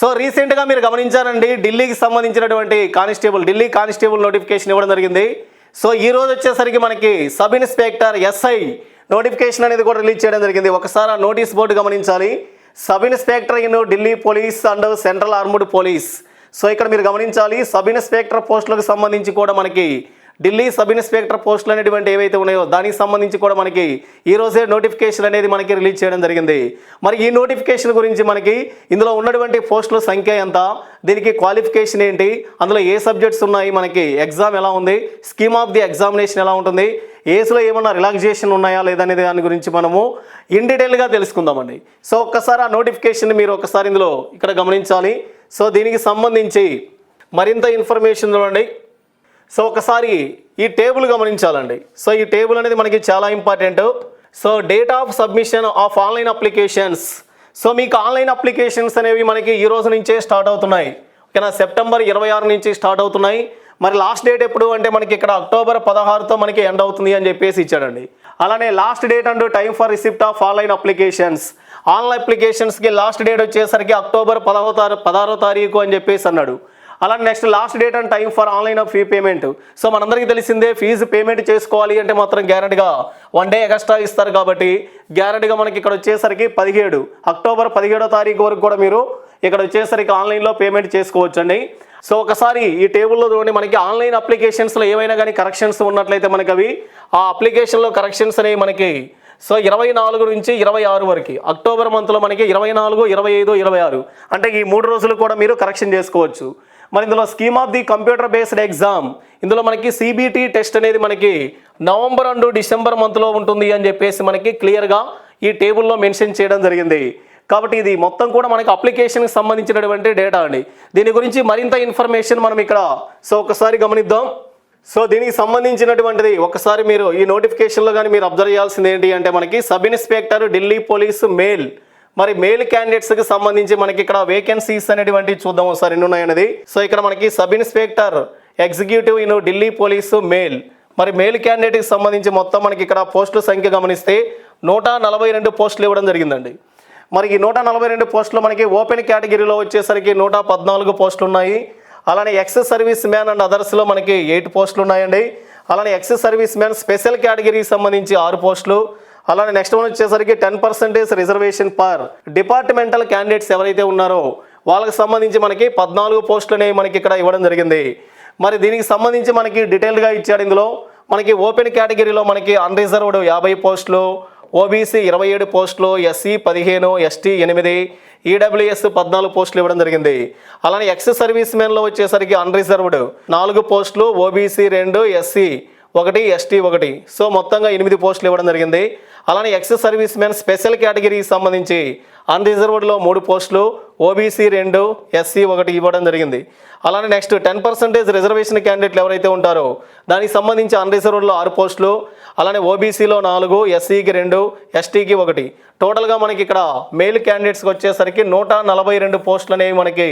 So రీసెంట్గా మీరు గమనించారండి ఢిల్లీకి సంబంధించినటువంటి కానిస్టేబుల్ ఢిల్లీ కానిస్టేబుల్ నోటిఫికేషన్ ఇవ్వడం జరిగింది. సో ఈ రోజు వచ్చేసరికి మనకి సబ్ ఇన్స్పెక్టర్ ఎస్ఐ నోటిఫికేషన్ అనేది కూడా రిలీజ్ చేయడం జరిగింది. ఒకసారి ఆ నోటీస్ బోర్డు గమనించాలి. Sub inspector in Delhi police and central armed police so ఇక్కడ మీరు గమనించాలి సబ్ ఇన్స్పెక్టర్ పోస్టులకు సంబంధించి కూడా మనకి ఢిల్లీ సబ్ ఇన్స్పెక్టర్ పోస్టులు అనేటువంటి ఏవైతే ఉన్నాయో దానికి సంబంధించి కూడా మనకి ఈ రోజే నోటిఫికేషన్ అనేది మనకి రిలీజ్ చేయడం జరిగింది. మరి ఈ నోటిఫికేషన్ గురించి మనకి ఇందులో ఉన్నటువంటి పోస్టుల సంఖ్య ఎంత? దీనికి క్వాలిఫికేషన్ ఏంటి? అందులో ఏ సబ్జెక్ట్స్ ఉన్నాయి? మనకి ఎగ్జామ్ ఎలా ఉంది? స్కీమ్ ఆఫ్ ది ఎగ్జామినేషన్ ఎలా ఉంటుంది? ఏసులో ఏమన్నా రిలాక్సేషన్ ఉన్నాయా లేదనేది దాని గురించి మనము ఇన్ డీటెయిల్గా తెలుసుకుందామండి. సో ఒక్కసారి ఆ నోటిఫికేషన్ మీరు ఒకసారి ఇందులో ఇక్కడ గమనించాలి. సో దీనికి సంబంధించి మరింత ఇన్ఫర్మేషన్ చూడండి. సో ఒకసారి ఈ టేబుల్ గమనించాలండి. సో ఈ టేబుల్ అనేది మనకి చాలా important. So date of submission of online applications. So మీకు ఆన్లైన్ అప్లికేషన్స్ అనేవి మనకి ఈ రోజు నుంచే స్టార్ట్ అవుతున్నాయి. ఓకేనా? సెప్టెంబర్ ఇరవై ఆరు నుంచి స్టార్ట్ అవుతున్నాయి. మరి లాస్ట్ డేట్ ఎప్పుడు? అంటే మనకి ఇక్కడ అక్టోబర్ పదహారుతో మనకి ఎండ్ అవుతుంది అని చెప్పేసి ఇచ్చాడండి. అలానే last date and time for receipt of online applications. Online అప్లికేషన్స్కి last date వచ్చేసరికి అక్టోబర్ పదహో తారీ పదహారో తారీఖు అని చెప్పేసి అన్నాడు. అలాగే next last date and time for online of fee payment so మనందరికీ తెలిసిందే ఫీజు పేమెంట్ చేసుకోవాలి అంటే మాత్రం గ్యారెంటీగా వన్ డే ఎక్స్ట్రా ఇస్తారు కాబట్టి గ్యారెంటీగా మనకి ఇక్కడ వచ్చేసరికి పదిహేడు. అక్టోబర్ పదిహేడో తారీఖు వరకు కూడా మీరు ఇక్కడ వచ్చేసరికి ఆన్లైన్లో పేమెంట్ చేసుకోవచ్చండి. సో ఒకసారి ఈ టేబుల్లో చూడండి మనకి ఆన్లైన్ అప్లికేషన్స్లో ఏమైనా కానీ కరెక్షన్స్ ఉన్నట్లయితే మనకి అవి ఆ అప్లికేషన్లో కరెక్షన్స్ అనేవి మనకి సో ఇరవై నాలుగు నుంచి ఇరవై ఆరు వరకు అక్టోబర్ మంత్లో మనకి ఇరవై నాలుగు ఇరవై ఐదు ఇరవై ఆరు. అంటే ఈ మూడు రోజులు కూడా మీరు కరెక్షన్ చేసుకోవచ్చు. మరి ఇందులో scheme of the computer based exam ఇందులో మనకి సిబిటి టెస్ట్ అనేది మనకి నవంబర్ అండ్ డిసెంబర్ మంత్లో ఉంటుంది అని చెప్పేసి మనకి క్లియర్గా ఈ టేబుల్లో మెన్షన్ చేయడం జరిగింది. కాబట్టి ఇది మొత్తం కూడా మనకి అప్లికేషన్కి సంబంధించినటువంటి డేటా అండి. దీని గురించి మరింత ఇన్ఫర్మేషన్ మనం ఇక్కడ సో ఒకసారి గమనిద్దాం. సో దీనికి సంబంధించినటువంటిది ఒకసారి మీరు ఈ నోటిఫికేషన్లో కానీ మీరు అబ్జర్వ్ చేయాల్సింది ఏంటి అంటే మనకి sub inspector Delhi police male మరి మేల్ క్యాండిడేట్స్కి సంబంధించి మనకి ఇక్కడ వేకెన్సీస్ అనేటువంటివి చూద్దాం ఒకసారి ఎన్ని ఉన్నాయన్నది సో ఇక్కడ మనకి sub inspector executive in Delhi police male. మరి మేల్ క్యాండిడేట్కి సంబంధించి మొత్తం మనకి ఇక్కడ పోస్టుల సంఖ్య గమనిస్తే నూట నలభై రెండు పోస్టులు ఇవ్వడం జరిగిందండి. మరి ఈ నూట నలభై రెండు పోస్టులు మనకి ఓపెన్ కేటగిరీలో వచ్చేసరికి నూట పద్నాలుగు పోస్టులు ఉన్నాయి. అలానే ఎక్స్ సర్వీస్ మ్యాన్ అండ్ అదర్స్లో మనకి ఎయిట్ పోస్టులు ఉన్నాయండి. అలానే ఎక్స్ సర్వీస్ మ్యాన్ స్పెషల్ కేటగిరీకి సంబంధించి ఆరు పోస్టులు. అలానే నెక్స్ట్ వన్ వచ్చేసరికి ten percentage reservation per departmental candidates ఎవరైతే ఉన్నారో వాళ్ళకి సంబంధించి మనకి పద్నాలుగు పోస్టులు అనేవి మనకి ఇక్కడ ఇవ్వడం జరిగింది. మరి దీనికి సంబంధించి మనకి డీటెయిల్గా ఇచ్చాడు ఇందులో. మనకి ఓపెన్ కేటగిరీలో మనకి అన్రిజర్వ్డ్ యాభై పోస్టులు ఓబీసీ ఇరవై ఏడు పోస్టులు ఎస్సీ పదిహేను ఎస్టీ ఎనిమిది ఈడబ్ల్యూఎస్ పద్నాలుగు పోస్టులు ఇవ్వడం జరిగింది. అలానే ఎక్స్ సర్వీస్ మెన్లో వచ్చేసరికి అన్రిజర్వ్డ్ నాలుగు పోస్టులు ఓబీసీ రెండు ఎస్సీ ఒకటి ఎస్టీ ఒకటి. సో మొత్తంగా ఎనిమిది పోస్టులు ఇవ్వడం జరిగింది. అలానే ఎక్స్ సర్వీస్ మెన్ స్పెషల్ కేటగిరీకి సంబంధించి అన్రిజర్వ్డ్లో మూడు పోస్టులు ఓబీసీ రెండు ఎస్సీ ఒకటి ఇవ్వడం జరిగింది. అలానే నెక్స్ట్ టెన్ పర్సెంటేజ్ రిజర్వేషన్ క్యాండిడేట్లు ఎవరైతే ఉంటారో దానికి సంబంధించి అన్రిజర్వ్డ్లో ఆరు పోస్టులు అలానే ఓబీసీలో నాలుగు ఎస్సీకి రెండు ఎస్టీకి ఒకటి. టోటల్గా మనకి ఇక్కడ మెయిల్ క్యాండిడేట్స్కి వచ్చేసరికి నూట నలభై రెండు పోస్టులు అనేవి మనకి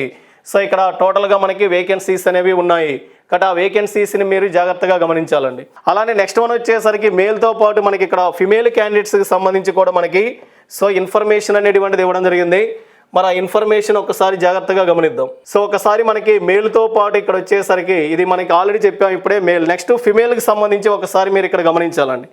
సో ఇక్కడ టోటల్గా మనకి వేకెన్సీస్ అనేవి ఉన్నాయి. కాబట్టి ఆ వేకెన్సీస్ని మీరు జాగ్రత్తగా గమనించాలండి. అలానే నెక్స్ట్ వన్ వచ్చేసరికి మేల్తో పాటు మనకి ఇక్కడ ఫిమేల్ క్యాండిడేట్స్కి సంబంధించి కూడా మనకి సో ఇన్ఫర్మేషన్ అనేటువంటిది ఇవ్వడం జరిగింది. మరి ఆ ఇన్ఫర్మేషన్ ఒకసారి జాగ్రత్తగా గమనిద్దాం. సో ఒకసారి మనకి మేల్తో పాటు ఇక్కడ వచ్చేసరికి ఇది మనకి ఆల్రెడీ చెప్పాం ఇప్పుడే మేల్. నెక్స్ట్ ఫిమేల్కి సంబంధించి ఒకసారి మీరు ఇక్కడ గమనించాలండి.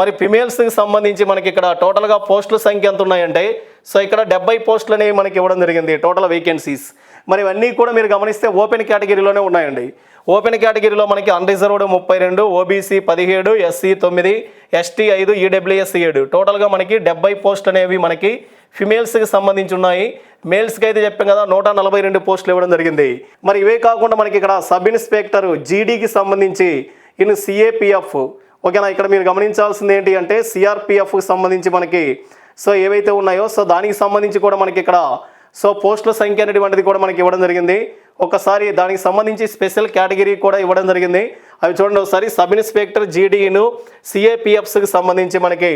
మరి ఫిమేల్స్కి సంబంధించి మనకి ఇక్కడ టోటల్గా పోస్టుల సంఖ్య ఎంత ఉన్నాయంటే సో ఇక్కడ డెబ్బై పోస్టులు అనేవి మనకి ఇవ్వడం జరిగింది టోటల్ వేకెన్సీస్ మరి ఇవన్నీ కూడా మీరు గమనిస్తే ఓపెన్ కేటగిరీలోనే ఉన్నాయండి. ఓపెన్ కేటగిరీలో మనకి అన్రిజర్వ్డ్ ముప్పై రెండు ఓబీసీ పదిహేడు ఎస్సీ తొమ్మిది ఎస్టీ ఐదు ఈడబ్ల్యూఎస్సీ ఏడు. టోటల్గా మనకి డెబ్బై పోస్టులు అనేవి మనకి ఫిమేల్స్కి సంబంధించి ఉన్నాయి. మేల్స్కి అయితే చెప్పాం కదా నూట నలభై రెండు పోస్టులు ఇవ్వడం జరిగింది. మరి ఇవే కాకుండా మనకి ఇక్కడ సబ్ ఇన్స్పెక్టర్ జీడీకి సంబంధించి ఇన్ సిఏపిఎఫ్ ఓకేనా ఇక్కడ మీరు గమనించాల్సింది ఏంటి అంటే సిఆర్పిఎఫ్కి సంబంధించి మనకి సో ఏవైతే ఉన్నాయో సో దానికి సంబంధించి కూడా మనకి ఇక్కడ సో పోస్టుల సంఖ్య అనేటువంటిది కూడా మనకి ఇవ్వడం జరిగింది. ఒకసారి దానికి సంబంధించి స్పెషల్ కేటగిరీ కూడా ఇవ్వడం జరిగింది. అవి చూడండి ఒకసారి సబ్ ఇన్స్పెక్టర్ జీడీను సిఏపిఎఫ్స్కి సంబంధించి మనకి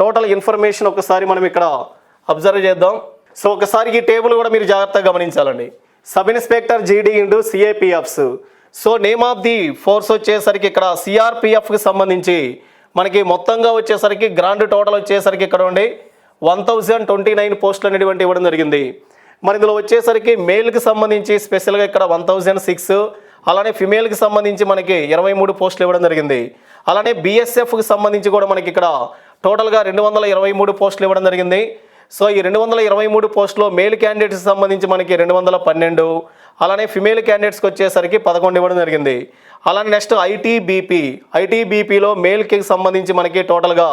టోటల్ ఇన్ఫర్మేషన్ ఒకసారి మనం ఇక్కడ అబ్జర్వ్ చేద్దాం. సో ఒకసారి ఈ టేబుల్ కూడా మీరు జాగ్రత్తగా గమనించాలండి. Sub inspector GD in CAPFs. So name of the force వచ్చేసరికి ఇక్కడ సిఆర్పిఎఫ్కి సంబంధించి మనకి మొత్తంగా వచ్చేసరికి గ్రాండ్ టోటల్ వచ్చేసరికి ఇక్కడ ఉండి వన్ థౌజండ్ ట్వంటీ నైన్ పోస్టులు అనేటువంటి ఇవ్వడం జరిగింది. మరి ఇందులో వచ్చేసరికి మేల్కి సంబంధించి స్పెషల్గా ఇక్కడ వన్ థౌజండ్ సిక్స్ అలానే ఫిమేల్కి సంబంధించి మనకి ఇరవై మూడు పోస్టులు ఇవ్వడం జరిగింది. అలానే బీఎస్ఎఫ్కి సంబంధించి కూడా మనకి ఇక్కడ టోటల్గా రెండు వందల ఇరవై మూడు పోస్టులు ఇవ్వడం జరిగింది. సో ఈ రెండు వందల ఇరవై మూడు పోస్టులో మేల్ క్యాండిడేట్స్కి సంబంధించి మనకి రెండు వందల పన్నెండు అలానే ఫిమేల్ క్యాండిడేట్స్కి వచ్చేసరికి పదకొండు ఇవ్వడం జరిగింది. అలానే నెక్స్ట్ ఐటీబీపీ ఐటీబీపీలో మేల్కి సంబంధించి మనకి టోటల్గా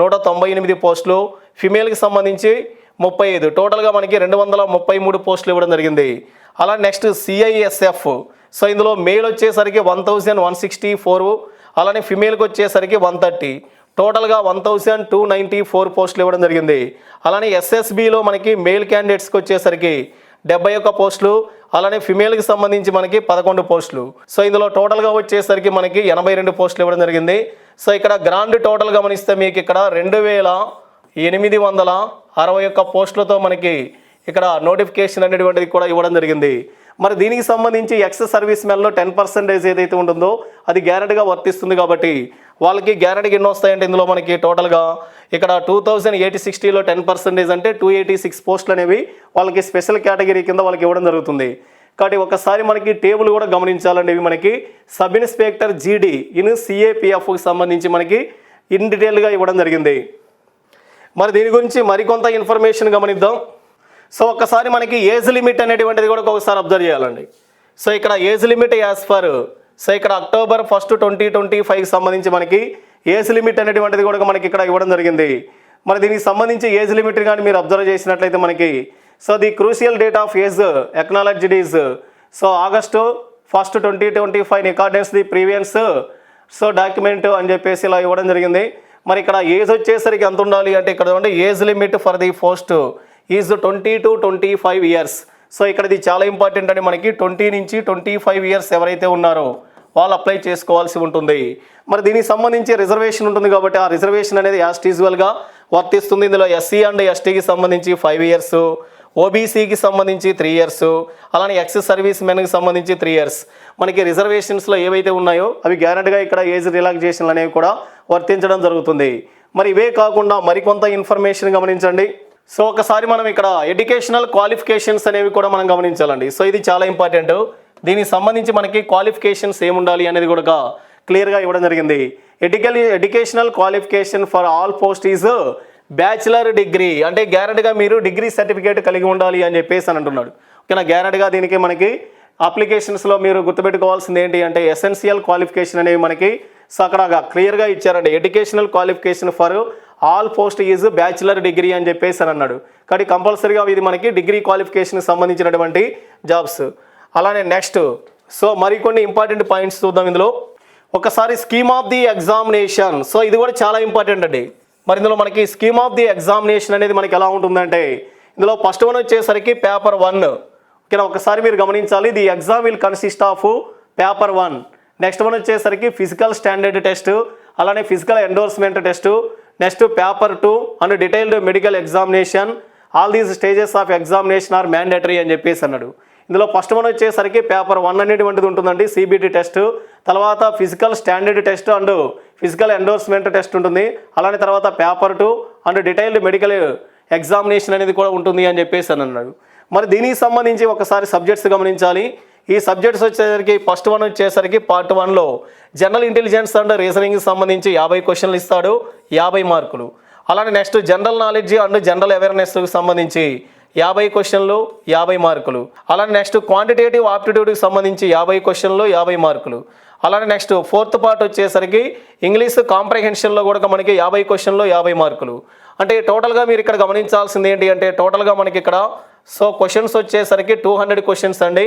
నూట తొంభై ఎనిమిది పోస్టులు ఫిమేల్కి సంబంధించి ముప్పై ఐదు. టోటల్గా మనకి రెండు వందల ముప్పై మూడు పోస్టులు ఇవ్వడం జరిగింది. అలా నెక్స్ట్ సిఐఎస్ఎఫ్ సో ఇందులో మేల్ వచ్చేసరికి one thousand one sixty four అలానే ఫిమేల్కి వచ్చేసరికి వన్ థర్టీ టోటల్గా one thousand two ninety four పోస్టులు ఇవ్వడం జరిగింది. అలానే ఎస్ఎస్బిలో మనకి మేల్ క్యాండిడేట్స్కి వచ్చేసరికి డెబ్బై ఒక్క పోస్టులు. అలానే ఫిమేల్కి సంబంధించి మనకి పదకొండు పోస్టులు. సో ఇందులో టోటల్గా వచ్చేసరికి మనకి ఎనభై రెండు పోస్టులు ఇవ్వడం జరిగింది. సో ఇక్కడ గ్రాండ్ టోటల్ గమనిస్తే మీకు ఇక్కడ రెండు వేల ఎనిమిది వందల అరవై ఒక్క పోస్టులతో మనకి ఇక్కడ నోటిఫికేషన్ అనేటువంటిది కూడా ఇవ్వడం జరిగింది. మరి దీనికి సంబంధించి ఎక్స్ సర్వీస్ మెన్లో టెన్ పర్సెంటేజ్ ఏదైతే ఉంటుందో అది గ్యారెంటీగా వర్తిస్తుంది కాబట్టి వాళ్ళకి గ్యారెంటీకి ఎన్ని వస్తాయంటే ఇందులో మనకి టోటల్గా ఇక్కడ టూ థౌజండ్ ఎయిటీ సిక్స్టీలో టెన్ పర్సెంటేజ్ అంటే టూ ఎయిటీ సిక్స్ పోస్టులు అనేవి వాళ్ళకి స్పెషల్ కేటగిరీ కింద వాళ్ళకి ఇవ్వడం జరుగుతుంది. కాబట్టి ఒకసారి మనకి టేబుల్ కూడా గమనించాలండి ఇవి మనకి సబ్ ఇన్స్పెక్టర్ జీడీ ఇన్ సిఏపిఎఫ్కి సంబంధించి మనకి ఇన్ డీటెయిల్గా ఇవ్వడం జరిగింది. మరి దీని గురించి మరికొంత ఇన్ఫర్మేషన్ గమనిద్దాం. సో ఒక్కసారి మనకి ఏజ్ లిమిట్ అనేటువంటిది కూడా ఒకసారి అబ్జర్వ్ చేయాలండి. సో ఇక్కడ age limit as for so ఇక్కడ అక్టోబర్ ఫస్ట్ ట్వంటీ ట్వంటీ ఫైవ్కి సంబంధించి మనకి ఏజ్ లిమిట్ అనేటువంటిది కూడా మనకి ఇక్కడ ఇవ్వడం జరిగింది. మరి దీనికి సంబంధించి ఏజ్ లిమిట్ కానీ మీరు అబ్జర్వ్ చేసినట్లయితే మనకి so the crucial date of age acknowledged is so August first twenty twenty five accordance the provisions so document అని చెప్పేసి ఇలా ఇవ్వడం జరిగింది. మరి ఇక్కడ ఏజ్ వచ్చేసరికి ఎంత ఉండాలి అంటే ఇక్కడ చూడండి age limit for the post is twenty to twenty five years so ఇక్కడ ఇది చాలా ఇంపార్టెంట్ అని మనకి ట్వంటీ నుంచి ట్వంటీ ఫైవ్ ఇయర్స్ ఎవరైతే ఉన్నారో వాళ్ళు అప్లై చేసుకోవాల్సి ఉంటుంది. మరి దీనికి సంబంధించి రిజర్వేషన్ ఉంటుంది కాబట్టి ఆ రిజర్వేషన్ అనేది యాజ్ యూజువల్గా వర్తిస్తుంది. ఇందులో ఎస్సీ అండ్ ఎస్టీకి సంబంధించి ఫైవ్ ఇయర్స్ ఓబీసీకి సంబంధించి త్రీ ఇయర్స్ అలానే ఎక్స్ సర్వీస్ మెన్కి సంబంధించి త్రీ ఇయర్స్ మనకి రిజర్వేషన్స్లో ఏవైతే ఉన్నాయో అవి గ్యారెంటీగా ఇక్కడ ఏజ్ రిలాక్సేషన్లు అనేవి కూడా వర్తించడం జరుగుతుంది. మరి ఇవే కాకుండా మరికొంత ఇన్ఫర్మేషన్ గమనించండి. సో ఒకసారి మనం ఇక్కడ ఎడ్యుకేషనల్ క్వాలిఫికేషన్స్ అనేవి కూడా మనం గమనించాలండి. సో ఇది చాలా ఇంపార్టెంట్ దీనికి సంబంధించి మనకి క్వాలిఫికేషన్స్ ఏముండాలి అనేది కూడా క్లియర్గా ఇవ్వడం జరిగింది. ఎడ్యుకల్ educational qualification for all post is bachelor degree అంటే గ్యారెంటీగా మీరు డిగ్రీ సర్టిఫికేట్ కలిగి ఉండాలి అని చెప్పేసి అని అంటున్నాడు. ఓకేనా? గ్యారెంటీగా దీనికి మనకి అప్లికేషన్స్లో మీరు గుర్తుపెట్టుకోవాల్సింది ఏంటి అంటే ఎసెన్షియల్ క్వాలిఫికేషన్ అనేవి మనకి సో క్లియర్గా ఇచ్చారండి. Educational qualification for all post is bachelor degree అని చెప్పేసి అని అన్నాడు. కానీ కంపల్సరీగా ఇది మనకి డిగ్రీ క్వాలిఫికేషన్కి సంబంధించినటువంటి జాబ్స్ అలానే నెక్స్ట్ సో మరికొన్ని ఇంపార్టెంట్ పాయింట్స్ చూద్దాం ఇందులో. ఒకసారి scheme of the examination so ఇది కూడా చాలా ఇంపార్టెంట్ అండి. మరి ఇందులో మనకి స్కీమ్ ఆఫ్ ది ఎగ్జామినేషన్ అనేది మనకి ఎలా ఉంటుందంటే ఇందులో ఫస్ట్ వన్ వచ్చేసరికి పేపర్ వన్ ఓకేనా? ఒకసారి మీరు గమనించాలి the exam will consist of paper one next one వచ్చేసరికి ఫిజికల్ స్టాండర్డ్ టెస్ట్ అలానే physical endorsement test next paper two and detailed medical examination all these stages of examination are mandatory అని చెప్పేసి అన్నాడు. ఇందులో ఫస్ట్ వన్ వచ్చేసరికి paper one అనేటువంటిది ఉంటుందండి CBT test తర్వాత physical standard test and physical endorsement test ఉంటుంది. అలానే తర్వాత paper two and detailed medical examination అనేది కూడా ఉంటుంది అని చెప్పేసి అని అన్నాడు. మరి దీనికి సంబంధించి ఒకసారి సబ్జెక్ట్స్ గమనించాలి. ఈ సబ్జెక్ట్స్ వచ్చేసరికి ఫస్ట్ వన్ వచ్చేసరికి పార్ట్ వన్లో జనరల్ ఇంటెలిజెన్స్ అండ్ రీజనింగ్కి సంబంధించి యాభై క్వశ్చన్లు ఇస్తాడు. యాభై మార్కులు. అలానే next general knowledge and general అవేర్నెస్కి సంబంధించి యాభై క్వశ్చన్లు యాభై మార్కులు. అలానే నెక్స్ట్ క్వాంటిటేటివ్ ఆప్టిట్యూడ్కి సంబంధించి యాభై క్వశ్చన్లు యాభై మార్కులు. అలానే నెక్స్ట్ ఫోర్త్ పార్ట్ వచ్చేసరికి ఇంగ్లీష్ కాంప్రహెన్షన్లో కూడా మనకి యాభై క్వశ్చన్లు యాభై మార్కులు అంటే టోటల్గా మీరు ఇక్కడ గమనించాల్సింది ఏంటి అంటే టోటల్గా మనకి ఇక్కడ సో క్వశ్చన్స్ వచ్చేసరికి టూ హండ్రెడ్ క్వశ్చన్స్ అండి.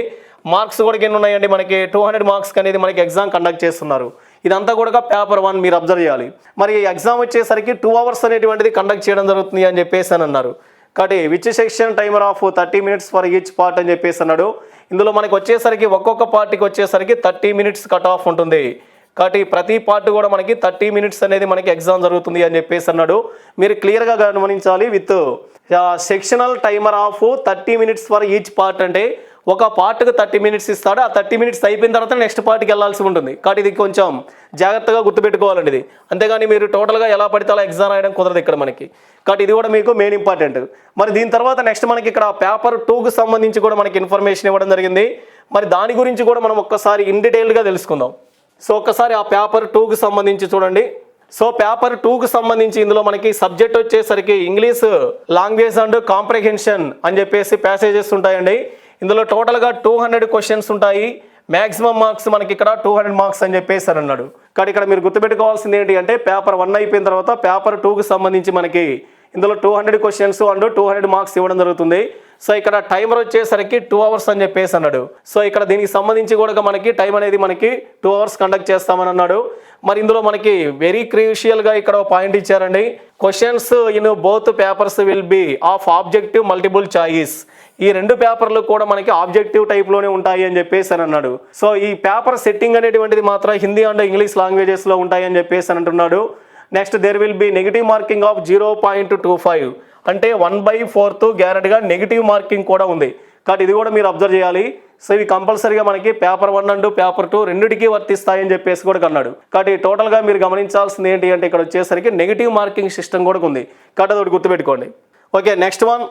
మార్క్స్ కూడా ఎన్ని ఉన్నాయండి మనకి? టూ హండ్రెడ్ మార్క్స్ అనేది మనకి ఎగ్జామ్ కండక్ట్ చేస్తున్నారు. ఇదంతా కూడా పేపర్ వన్ మీరు అబ్జర్వ్ చేయాలి. మరి ఎగ్జామ్ వచ్చేసరికి టూ అవర్స్ అనేటువంటిది కండక్ట్ చేయడం జరుగుతుంది అని చెప్పేసి అని అన్నారు. కాబట్టి which section timer of thirty minutes for each part అని చెప్పేసి అన్నాడు. ఇందులో మనకి వచ్చేసరికి ఒక్కొక్క పార్టీకి వచ్చేసరికి థర్టీ మినిట్స్ కట్ ఆఫ్ ఉంటుంది. కాబట్టి ప్రతి పార్ట్ కూడా మనకి థర్టీ మినిట్స్ అనేది మనకి ఎగ్జామ్ జరుగుతుంది అని చెప్పేసి అన్నాడు. మీరు క్లియర్గా గమనించాలి with sectional timer of thirty minutes for each part అంటే ఒక పార్ట్కి థర్టీ మినిట్స్ ఇస్తాడు. ఆ థర్టీ మినిట్స్ అయిపోయిన తర్వాత నెక్స్ట్ పార్ట్కి వెళ్ళాల్సి ఉంటుంది. కాబట్టి ఇది కొంచెం జాగ్రత్తగా గుర్తుపెట్టుకోవాలండి ఇది. అంతేగాని మీరు టోటల్గా ఎలా పడితే అలా ఎగ్జామ్ రాయడం కుదరదు ఇక్కడ మనకి. కాబట్టి ఇది కూడా మీకు మెయిన్ ఇంపార్టెంట్. మరి దీని తర్వాత నెక్స్ట్ మనకి ఇక్కడ పేపర్ టూకి సంబంధించి కూడా మనకి ఇన్ఫర్మేషన్ ఇవ్వడం జరిగింది. మరి దాని గురించి కూడా మనం ఒక్కసారి ఇన్ డీటెయిల్గా తెలుసుకుందాం. సో ఒక్కసారి ఆ పేపర్ టూకి సంబంధించి చూడండి. సో పేపర్ టూకి సంబంధించి ఇందులో మనకి సబ్జెక్ట్ వచ్చేసరికి ఇంగ్లీష్ లాంగ్వేజ్ అండ్ కాంప్రహెన్షన్ అని చెప్పేసి ప్యాసేజెస్ ఉంటాయండి. ఇందులో టోటల్గా టూ హండ్రెడ్ క్వశ్చన్స్ ఉంటాయి. మ్యాక్సిమం మార్క్స్ మనకి ఇక్కడ టూ హండ్రెడ్ మార్క్స్ అని చెప్పేసి అన్నాడు. కానీ ఇక్కడ మీరు గుర్తుపెట్టుకోవాల్సింది ఏంటి అంటే పేపర్ వన్ అయిపోయిన తర్వాత పేపర్ టూకి సంబంధించి మనకి ఇందులో two hundred questions and two hundred marks ఇవ్వడం జరుగుతుంది. సో ఇక్కడ టైమర్ వచ్చేసరికి టూ అవర్స్ అని చెప్పేసి అన్నాడు. సో ఇక్కడ దీనికి సంబంధించి కూడా మనకి టైం అనేది మనకి టూ అవర్స్ కండక్ట్ చేస్తామని అన్నాడు. మరి ఇందులో మనకి వెరీ క్రూషియల్గా ఇక్కడ పాయింట్ ఇచ్చారండి. Questions in both papers will be of objective multiple choice ఈ రెండు పేపర్లు కూడా మనకి ఆబ్జెక్టివ్ టైప్లోనే ఉంటాయి అని చెప్పేసి అని అన్నాడు. సో ఈ పేపర్ సెట్టింగ్ అనేటువంటిది మాత్రం హిందీ అండ్ ఇంగ్లీష్ లాంగ్వేజెస్లో ఉంటాయి అని చెప్పేసి అని అంటున్నాడు. Next there will be negative marking of zero point two five అంటే వన్ బై ఫోర్త్ గ్యారెంటీగా నెగిటివ్ మార్కింగ్ కూడా ఉంది. కాబట్టి ఇది కూడా మీరు అబ్జర్వ్ చేయాలి. సో ఇవి కంపల్సరీగా మనకి paper one and paper two రెండింటికి వర్తిస్తాయని చెప్పేసి కూడా అన్నాడు కాబట్టి టోటల్గా మీరు గమనించాల్సింది ఏంటి అంటే ఇక్కడ వచ్చేసరికి నెగిటివ్ మార్కింగ్ సిస్టమ్ కూడా ఉంది. కాబట్టి అది ఒకటి గుర్తుపెట్టుకోండి. ఓకే నెక్స్ట్ వన్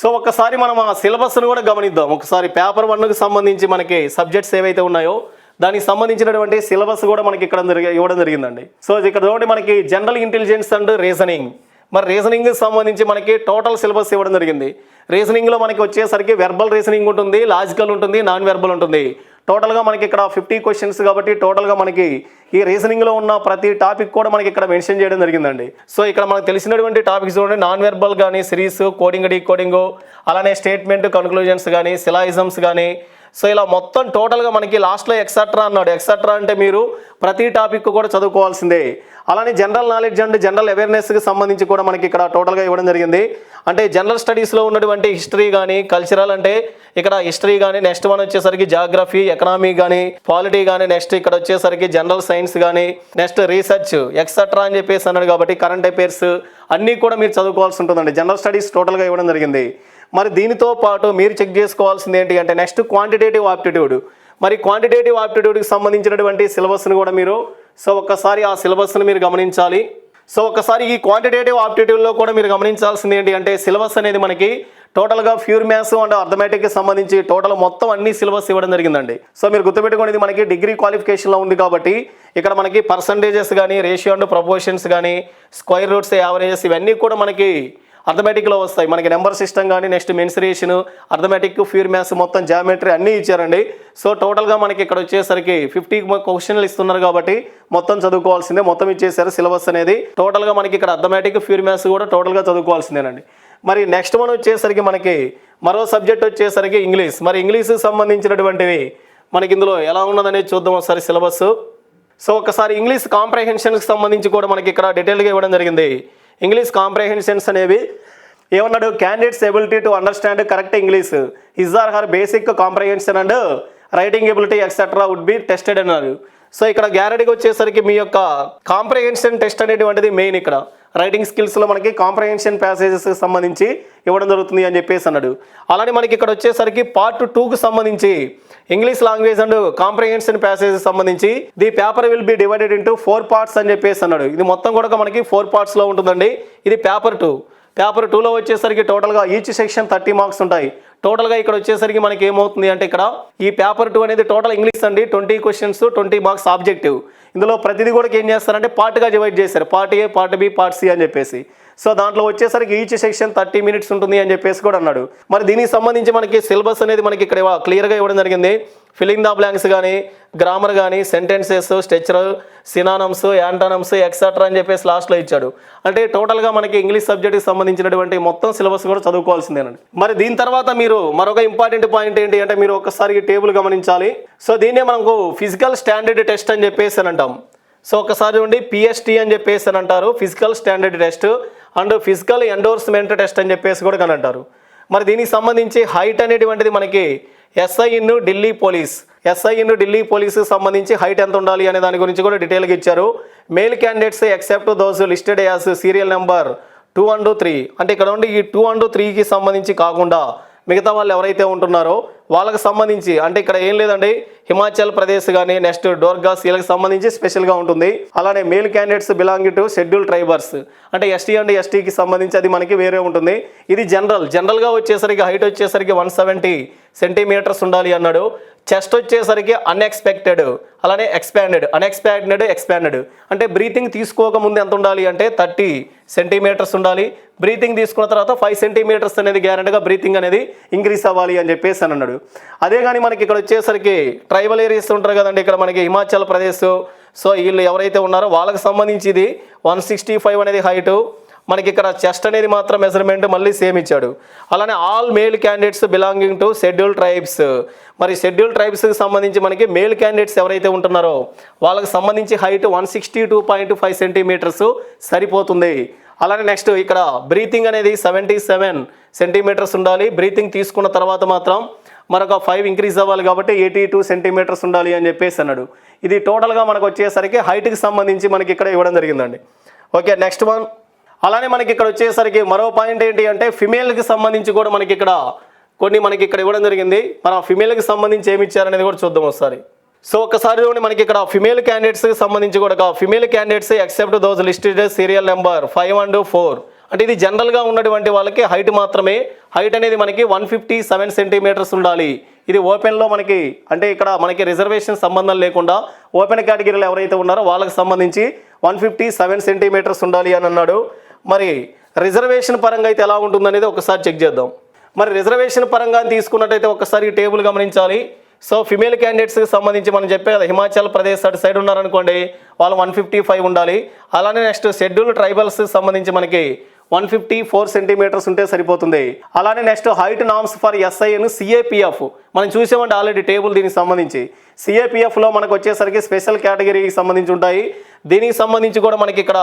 సో ఒక్కసారి మనం ఆ సిలబస్ను కూడా గమనిద్దాం. ఒకసారి పేపర్ వన్కి సంబంధించి మనకి సబ్జెక్ట్స్ ఏవైతే ఉన్నాయో దానికి సంబంధించినటువంటి సిలబస్ కూడా మనకి ఇక్కడ జరిగి ఇవ్వడం జరిగిందండి. సో ఇక్కడ చూడండి మనకి జనరల్ ఇంటెలిజెన్స్ అండ్ రీజనింగ్ మరి రీజనింగ్ సంబంధించి మనకి టోటల్ సిలబస్ ఇవ్వడం జరిగింది. రీజనింగ్లో మనకి వచ్చేసరికి వెర్బల్ రీజనింగ్ ఉంటుంది లాజికల్ ఉంటుంది నాన్ వెర్బల్ ఉంటుంది టోటల్గా మనకి ఇక్కడ ఫిఫ్టీ క్వశ్చన్స్ కాబట్టి టోటల్గా మనకి ఈ రీజనింగ్లో ఉన్న ప్రతి టాపిక్ కూడా మనకి ఇక్కడ మెన్షన్ చేయడం జరిగిందండి. సో ఇక్కడ మనకు తెలిసినటువంటి టాపిక్స్ చూడండి. నాన్ వెర్బల్ కానీ సిరీస్ కోడింగ్ డీ కోడింగ్ అలానే స్టేట్మెంట్ కన్క్లూజన్స్ కానీ సిలాయిజమ్స్ కానీ సో ఇలా మొత్తం టోటల్గా మనకి లాస్ట్లో ఎక్సెట్రా అన్నాడు. ఎక్సెట్రా అంటే మీరు ప్రతి టాపిక్ కూడా చదువుకోవాల్సిందే. అలానే జనరల్ నాలెడ్జ్ అండ్ జనరల్ అవేర్నెస్కి సంబంధించి కూడా మనకి ఇక్కడ టోటల్గా ఇవ్వడం జరిగింది. అంటే జనరల్ స్టడీస్లో ఉన్నటువంటి హిస్టరీ కానీ కల్చరల్ అంటే ఇక్కడ హిస్టరీ కానీ నెక్స్ట్ వన్ వచ్చేసరికి జాగ్రఫీ ఎకనామీ కానీ పాలిటీ కానీ నెక్స్ట్ ఇక్కడ వచ్చేసరికి జనరల్ సైన్స్ కానీ నెక్స్ట్ రీసెర్చ్ ఎక్సెట్రా అని చెప్పేసి అన్నాడు కాబట్టి కరెంట్ అఫైర్స్ అన్నీ కూడా మీరు చదువుకోవాల్సి ఉంటుందండి. జనరల్ స్టడీస్ టోటల్గా ఇవ్వడం జరిగింది. మరి దీనితో పాటు మీరు చెక్ చేసుకోవాల్సింది ఏంటి అంటే నెక్స్ట్ క్వాంటిటేటివ్ ఆప్టిట్యూడ్. మరి క్వాంటిటేటివ్ ఆప్టిట్యూడ్కి సంబంధించినటువంటి సిలబస్ని కూడా మీరు సో ఒక్కసారి ఆ సిలబస్ని మీరు గమనించాలి. సో ఒకసారి ఈ క్వాంటిటేటివ్ ఆప్టిట్యూడ్లో కూడా మీరు గమనించాల్సింది ఏంటి అంటే సిలబస్ అనేది మనకి టోటల్గా ప్యూర్ మ్యాథ్స్ అండ్ అర్థమెటిక్కి సంబంధించి టోటల్ మొత్తం అన్ని సిలబస్ ఇవ్వడం జరిగిందండి. సో మీరు గుర్తుపెట్టుకోండి మనకి డిగ్రీ క్వాలిఫికేషన్లో ఉంది కాబట్టి ఇక్కడ మనకి పర్సంటేజెస్ కానీ రేషియో అండ్ ప్రపోర్షన్స్ కానీ స్క్వైర్ రూట్స్ యావరేజెస్ ఇవన్నీ కూడా మనకి అర్థమెటిక్లో వస్తాయి. మనకి నెంబర్ సిస్టమ్ కానీ next mensuration arithmetic pure maths మొత్తం జామెట్రీ అన్నీ ఇచ్చారండి. సో టోటల్గా మనకి ఇక్కడ వచ్చేసరికి ఫిఫ్టీ క్వశ్చన్లు ఇస్తున్నారు కాబట్టి మొత్తం చదువుకోవాల్సిందే. మొత్తం ఇచ్చేసారు సిలబస్ అనేది. టోటల్గా మనకి ఇక్కడ అర్థమెటిక్ ఫ్యూర్ మ్యాథ్స్ కూడా టోటల్గా చదువుకోవాల్సిందేనండి. మరి నెక్స్ట్ మనం వచ్చేసరికి మనకి మరో సబ్జెక్ట్ వచ్చేసరికి ఇంగ్లీష్. మరి ఇంగ్లీష్కి సంబంధించినటువంటివి మనకి ఇందులో ఎలా ఉన్నదనేది చూద్దాం ఒకసారి సిలబస్ సో ఒకసారి ఇంగ్లీష్ కాంప్రహెన్షన్కి సంబంధించి కూడా మనకి ఇక్కడ డీటెయిల్గా ఇవ్వడం జరిగింది. ఇంగ్లీష్ కాంప్రహెన్షన్స్ అనేవి ఏమన్నాడు? Candidates ability to understand correct English his or her basic comprehension and writing ability etcetera would be tested అన్నారు. సో ఇక్కడ గ్యారెంటీకి వచ్చేసరికి మీ యొక్క కాంప్రహెన్షన్ టెస్ట్ అనేటువంటిది మెయిన్ ఇక్కడ. రైటింగ్ స్కిల్స్లో మనకి కాంప్రహెన్షన్ ప్యాసేజెస్కి సంబంధించి ఇవ్వడం జరుగుతుంది అని చెప్పేసి అన్నాడు. అలానే మనకి ఇక్కడ వచ్చేసరికి పార్ట్ టూకు సంబంధించి English language and comprehension passage సంబంధించి the paper will be divided into four parts అని చెప్పేసి అన్నాడు. ఇది మొత్తం కూడా మనకి ఫోర్ పార్ట్స్లో ఉంటుందండి. ఇది పేపర్ టూ. పేపర్ టూలో వచ్చేసరికి టోటల్గా ఈచ్ సెక్షన్ థర్టీ మార్క్స్ ఉంటాయి. టోటల్గా ఇక్కడ వచ్చేసరికి మనకి ఏమవుతుంది అంటే ఇక్కడ ఈ పేపర్ టూ అనేది టోటల్ ఇంగ్లీష్ అండి. Twenty questions twenty marks objective ఇందులో ప్రతిదీ కూడా ఏం చేస్తారంటే పార్ట్గా డివైడ్ చేశారు. Part A part B part C అని చెప్పేసి. సో దాంట్లో వచ్చేసరికి ఈచ్ సెక్షన్ థర్టీ మినిట్స్ ఉంటుంది అని చెప్పేసి కూడా అన్నాడు. మరి దీనికి సంబంధించి మనకి సిలబస్ అనేది మనకి ఇక్కడ క్లియర్గా ఇవ్వడం జరిగింది. ఫిలింగ్ ద బ్లాంక్స్ కానీ గ్రామర్ కానీ sentences structure synonyms antonyms etcetera అని చెప్పేసి లాస్ట్లో ఇచ్చాడు. అంటే టోటల్గా మనకి ఇంగ్లీష్ సబ్జెక్ట్కి సంబంధించినటువంటి మొత్తం సిలబస్ కూడా చదువుకోవాల్సిందేనండి. మరి దీని తర్వాత మీరు మరొక ఇంపార్టెంట్ పాయింట్ ఏంటి అంటే మీరు ఒకసారి టేబుల్ గమనించాలి. సో దీన్నే మనకు ఫిజికల్ స్టాండర్డ్ టెస్ట్ అని చెప్పేసి అని అంటాం. సో ఒకసారి ఉండి పిఎస్టీ అని చెప్పేసి అని అంటారు. Physical standard test and physical endorsement test అని చెప్పేసి కూడా కానీ అంటారు. మరి దీనికి సంబంధించి హైట్ అనేటువంటిది మనకి SI in Delhi police SI in Delhi పోలీస్కి సంబంధించి హైట్ ఎంత ఉండాలి అనే దాని గురించి కూడా డీటెయిల్గా ఇచ్చారు. Male candidates except those listed as serial number two and three అంటే ఇక్కడ ఉండి ఈ టూ అండ్ త్రీకి సంబంధించి కాకుండా మిగతా వాళ్ళు ఎవరైతే ఉంటున్నారో వాళ్ళకి సంబంధించి అంటే ఇక్కడ ఏం లేదండి హిమాచల్ ప్రదేశ్ కానీ నెక్స్ట్ డోర్గాస్ వీళ్ళకి సంబంధించి స్పెషల్గా ఉంటుంది. అలానే male candidates belong to schedule tribes. అంటే ఎస్టీ అండ్ ఎస్టీకి సంబంధించి అది మనకి వేరే ఉంటుంది. ఇది జనరల్ జనరల్గా వచ్చేసరికి హైట్ వచ్చేసరికి వన్ సెవెంటీ సెంటీమీటర్స్ ఉండాలి అన్నాడు. చెస్ట్ వచ్చేసరికి అన్ఎక్స్పెక్టెడ్ అలానే ఎక్స్పాండెడ్ అన్ఎక్స్పాండెడ్ ఎక్స్పాండెడ్ అంటే బ్రీతింగ్ తీసుకోక ముందు ఎంత ఉండాలి అంటే థర్టీ సెంటీమీటర్స్ ఉండాలి. బ్రీతింగ్ తీసుకున్న తర్వాత ఫైవ్ సెంటీమీటర్స్ అనేది గ్యారెంటీగా బ్రీతింగ్ అనేది ఇంక్రీస్ అవ్వాలి అని చెప్పేసి అని అన్నాడు. అదే కానీ మనకి ఇక్కడ వచ్చేసరికి ట్రైబల్ ఏరియాస్ ఉంటారు కదండి ఇక్కడ మనకి హిమాచల్ ప్రదేశ్. సో వీళ్ళు ఎవరైతే ఉన్నారో వాళ్ళకి సంబంధించి ఇది వన్ సిక్స్టీ ఫైవ్ అనేది హైటు మనకి ఇక్కడ చెస్ట్ అనేది మాత్రం మెజర్మెంట్ మళ్ళీ సేమ్ ఇచ్చాడు. అలానే all male candidates belonging to schedule tribes మరి షెడ్యూల్ ట్రైబ్స్కి సంబంధించి మనకి మేల్ క్యాండిడేట్స్ ఎవరైతే ఉంటున్నారో వాళ్ళకి సంబంధించి height one sixty two point five centimetres సరిపోతుంది. అలానే నెక్స్ట్ ఇక్కడ బ్రీతింగ్ అనేది సెవెంటీ సెవెన్ సెంటీమీటర్స్ ఉండాలి. బ్రీతింగ్ తీసుకున్న తర్వాత మాత్రం మరొక ఫైవ్ ఇంక్రీజ్ అవ్వాలి కాబట్టి ఎయిటీ టూ సెంటీమీటర్స్ ఉండాలి అని చెప్పేసి అన్నాడు. ఇది టోటల్గా మనకు వచ్చేసరికి హైట్కి సంబంధించి మనకి ఇక్కడ ఇవ్వడం జరిగిందండి. ఓకే నెక్స్ట్ వన్ అలానే మనకి ఇక్కడ వచ్చేసరికి మరో పాయింట్ ఏంటి అంటే ఫిమేల్కి సంబంధించి కూడా మనకి ఇక్కడ కొన్ని మనకి ఇక్కడ ఇవ్వడం జరిగింది. మన ఫిమేల్కి సంబంధించి ఏమి ఇచ్చారనేది కూడా చూద్దాం ఒకసారి. సో ఒకసారి చూడండి మనకి ఇక్కడ ఫిమేల్ క్యాండిడేట్స్కి సంబంధించి కూడా female candidates except those listed serial number five and four అంటే ఇది జనరల్గా ఉన్నటువంటి వాళ్ళకి హైట్ మాత్రమే. హైట్ అనేది మనకి వన్ ఫిఫ్టీ సెవెన్ సెంటీమీటర్స్ ఉండాలి. ఇది ఓపెన్లో మనకి అంటే ఇక్కడ మనకి రిజర్వేషన్ సంబంధం లేకుండా ఓపెన్ కేటగిరీలో ఎవరైతే ఉన్నారో వాళ్ళకి సంబంధించి వన్ ఫిఫ్టీ సెవెన్ సెంటీమీటర్స్ ఉండాలి అని అన్నాడు. మరి రిజర్వేషన్ పరంగా అయితే ఎలా ఉంటుందనేది ఒకసారి చెక్ చేద్దాం. మరి రిజర్వేషన్ పరంగా తీసుకున్నట్టయితే ఒకసారి ఈ టేబుల్ గమనించాలి సో ఫిమేల్ క్యాండిడేట్స్కి సంబంధించి మనం చెప్పే కదా హిమాచల్ ప్రదేశ్ అటు సైడ్ ఉన్నారనుకోండి వాళ్ళు వన్ ఫిఫ్టీ ఫైవ్ ఉండాలి. అలానే నెక్స్ట్ షెడ్యూల్ ట్రైబల్స్కి సంబంధించి మనకి వన్ ఫిఫ్టీ ఫోర్ సెంటీమీటర్స్ ఉంటే సరిపోతుంది. అలానే next height norms for SI in CAPF మనం చూసామంటే ఆల్రెడీ టేబుల్ దీనికి సంబంధించి. సిఏపిఎఫ్లో మనకు వచ్చేసరికి స్పెషల్ కేటగిరీకి సంబంధించి ఉంటాయి. దీనికి సంబంధించి కూడా మనకి ఇక్కడ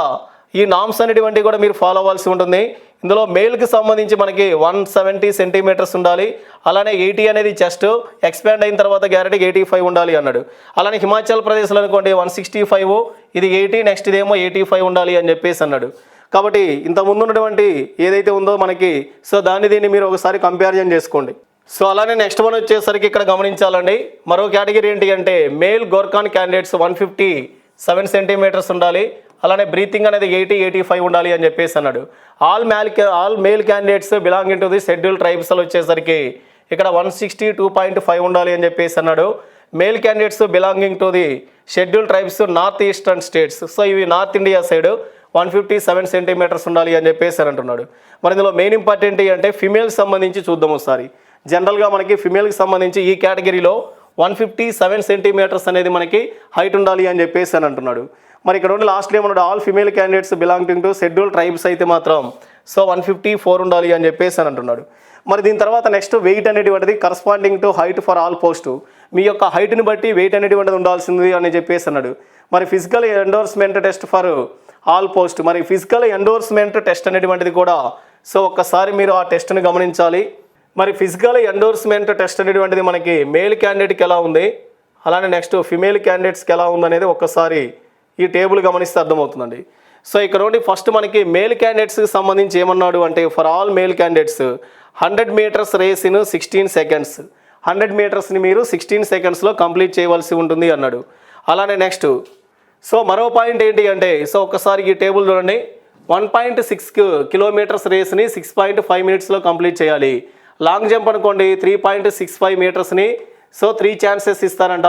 ఈ నామ్స్ అనేటువంటివి కూడా మీరు ఫాలో అవ్వాల్సి ఉంటుంది. ఇందులో మేల్కి సంబంధించి మనకి వన్ సెవెంటీ సెంటీమీటర్స్ ఉండాలి. అలానే ఎయిటీ అనేది చెస్ట్ ఎక్స్పాండ్ అయిన తర్వాత గ్యారెంటీకి ఎయిటీ ఫైవ్ ఉండాలి అన్నాడు. అలానే హిమాచల్ ప్రదేశ్లో అనుకోండి వన్ సిక్స్టీ ఫైవ్ ఇది ఎయిటీ నెక్స్ట్ ఇదేమో ఎయిటీ ఫైవ్ ఉండాలి అని చెప్పేసి అన్నాడు. కాబట్టి ఇంతకుముందు ఉన్నటువంటి ఏదైతే ఉందో మనకి సో దాన్ని దీన్ని మీరు ఒకసారి కంపారిజన్ చేసుకోండి. సో అలానే నెక్స్ట్ వన్ వచ్చేసరికి ఇక్కడ గమనించాలండి. మరో కేటగిరీ ఏంటి అంటే male Gorkhas candidates one fifty seven centimetres ఉండాలి. అలానే బ్రీతింగ్ అనేది ఎయిటీ ఎయిటీ ఫైవ్ ఉండాలి అని చెప్పేసి అన్నాడు. All male all male candidates belonging to the schedule ట్రైబ్స్లో వచ్చేసరికి ఇక్కడ one sixty two point five ఉండాలి అని చెప్పేసి అన్నాడు. Male candidates belonging to the schedule tribes north eastern states so ఇవి north India side one fifty seven centimetres ఉండాలి అని చెప్పేసి అని అంటున్నాడు. మరి ఇందులో మెయిన్ ఇంపార్టెంట్ అంటే ఫిమేల్కి సంబంధించి చూద్దాం ఒకసారి. జనరల్గా మనకి ఫిమేల్కి సంబంధించి ఈ కేటగిరీలో వన్ ఫిఫ్టీ సెవెన్ సెంటీమీటర్స్ అనేది మనకి హైట్ ఉండాలి అని చెప్పేసి అని అంటున్నాడు. మరి ఇక్కడ ఉండి లాస్ట్లో ఏమన్నాడు all female candidates belonging to schedule tribes అయితే మాత్రం. సో వన్ ఫిఫ్టీ ఫోర్ ఉండాలి అని చెప్పేసి అని అంటున్నాడు. మరి దీని తర్వాత నెక్స్ట్ వెయిట్ అనేటువంటిది corresponding to height for all post మీ యొక్క హైట్ని బట్టి వెయిట్ అనేటువంటిది ఉండాల్సింది అని చెప్పేసి అన్నాడు. మరి physical endorsement test for all post మరి ఫిజికల్ ఎండోర్స్మెంట్ టెస్ట్ అనేటువంటిది కూడా. సో ఒక్కసారి మీరు ఆ టెస్ట్ని గమనించాలి. మరి ఫిజికల్ ఎండోర్స్మెంట్ టెస్ట్ అనేటువంటిది మనకి మేల్ క్యాండిడేట్కి ఎలా ఉంది? అలానే నెక్స్ట్ ఫిమేల్ క్యాండిడేట్స్కి ఎలా ఉందనేది ఒక్కసారి ఈ టేబుల్ గమనిస్తే అర్థమవుతుందండి. సో ఇక్కడ నుండి ఫస్ట్ మనకి మేల్ క్యాండిడేట్స్కి సంబంధించి ఏమన్నాడు అంటే for all male candidates hundred metres race in sixteen seconds. Hundred మీటర్స్ని మీరు సిక్స్టీన్ సెకండ్స్లో కంప్లీట్ చేయవలసి ఉంటుంది అన్నాడు. అలానే నెక్స్ట్. సో మరో పాయింట్ ఏంటి అంటే సో ఒక్కసారి ఈ టేబుల్ చూడండి. వన్ పాయింట్ సిక్స్ కిలోమీటర్స్ రేస్ని సిక్స్ పాయింట్ ఫైవ్ మినిట్స్లో కంప్లీట్ చేయాలి. లాంగ్ జంప్ అనుకోండి త్రీ పాయింట్ సిక్స్ ఫైవ్ మీటర్స్ని. సో త్రీ ఛాన్సెస్ ఇస్తారంట.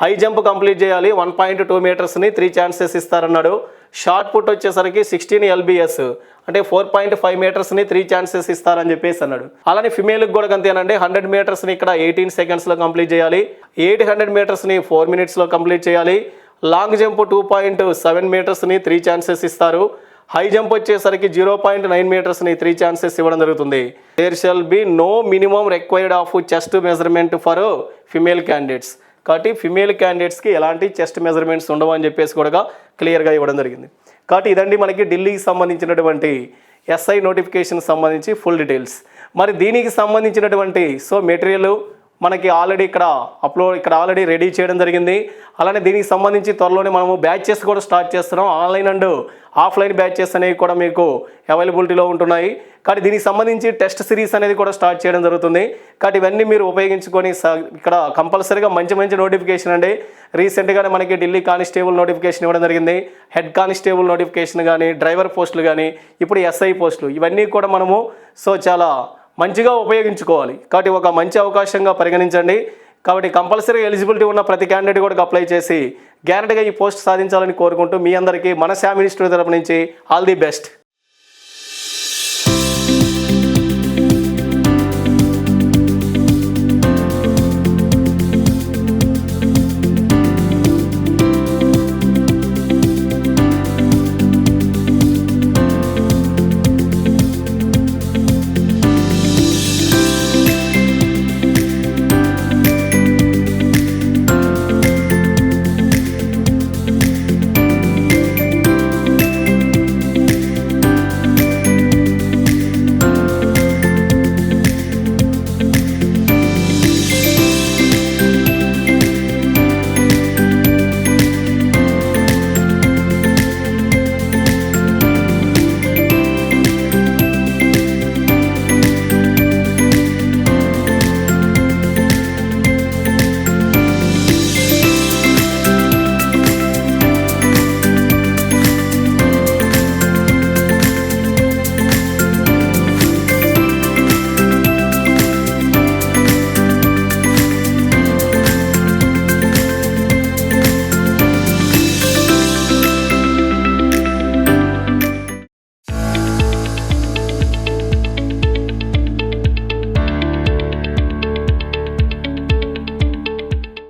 హై జంప్ కంప్లీట్ చేయాలి. వన్ పాయింట్ టూ మీటర్స్ని త్రీ ఛాన్సెస్ ఇస్తారన్నాడు. షార్ట్ పుట్ వచ్చేసరికి సిక్స్టీన్ ఎల్బిఎస్. అంటే ఫోర్ పాయింట్ ఫైవ్ మీటర్స్ని త్రీ ఛాన్సెస్ ఇస్తారని చెప్పేసి అన్నాడు. అలానే ఫిమేల్కి కూడా అంతేనండి హండ్రెడ్ మీటర్స్ని ఇక్కడ ఎయిటీన్ సెకండ్స్లో కంప్లీట్ చేయాలి. ఎయిట్ హండ్రెడ్ మీటర్స్ని ఫోర్ మినిట్స్లో కంప్లీట్ చేయాలి. Long jump two point seven మీటర్స్ని three chances ఇస్తారు. హై జంప్ వచ్చేసరికి జీరో పాయింట్ నైన్ మీటర్స్ని త్రీ ఛాన్సెస్ ఇవ్వడం జరుగుతుంది. There shall be no minimum required of chest measurement for female candidates కాబట్టి ఫిమేల్ క్యాండిడేట్స్కి ఎలాంటి చెస్ట్ మెజర్మెంట్స్ ఉండవు అని చెప్పేసి కూడా క్లియర్గా ఇవ్వడం జరిగింది. కాబట్టి ఇదండి మనకి ఢిల్లీకి సంబంధించినటువంటి ఎస్ఐ నోటిఫికేషన్ సంబంధించి ఫుల్ డీటెయిల్స్ మరి దీనికి సంబంధించినటువంటి సో మెటీరియల్ మనకి ఆల్రెడీ ఇక్కడ అప్లోడ్ ఇక్కడ ఆల్రెడీ రెడీ చేయడం జరిగింది. అలానే దీనికి సంబంధించి త్వరలోనే మనము బ్యాచెస్ కూడా స్టార్ట్ చేస్తున్నాం. ఆన్లైన్ అండ్ ఆఫ్లైన్ బ్యాచెస్ అనేవి కూడా మీకు అవైలబిలిటీలో ఉంటున్నాయి. కానీ దీనికి సంబంధించి టెస్ట్ సిరీస్ అనేది కూడా స్టార్ట్ చేయడం జరుగుతుంది. కాబట్టి ఇవన్నీ మీరు ఉపయోగించుకొని స- ఇక్కడ కంపల్సరీగా మంచి మంచి నోటిఫికేషన్ అండి. రీసెంట్గానే మనకి ఢిల్లీ కానిస్టేబుల్ నోటిఫికేషన్ ఇవ్వడం జరిగింది. హెడ్ కానిస్టేబుల్ నోటిఫికేషన్ కానీ డ్రైవర్ పోస్టులు కానీ ఇప్పుడు ఎస్ఐ పోస్టులు ఇవన్నీ కూడా మనము సో చాలా మంచిగా ఉపయోగించుకోవాలి. కాబట్టి ఒక మంచి అవకాశంగా పరిగణించండి. కాబట్టి కంపల్సరీ ఎలిజిబిలిటీ ఉన్న ప్రతి క్యాండిడేట్ కూడా అప్లై చేసి గ్యారెంటీగా ఈ పోస్ట్ సాధించాలని కోరుకుంటూ మీ అందరికీ మన శామ్ మినిస్టర్ తరపు నుంచి ఆల్ ది బెస్ట్.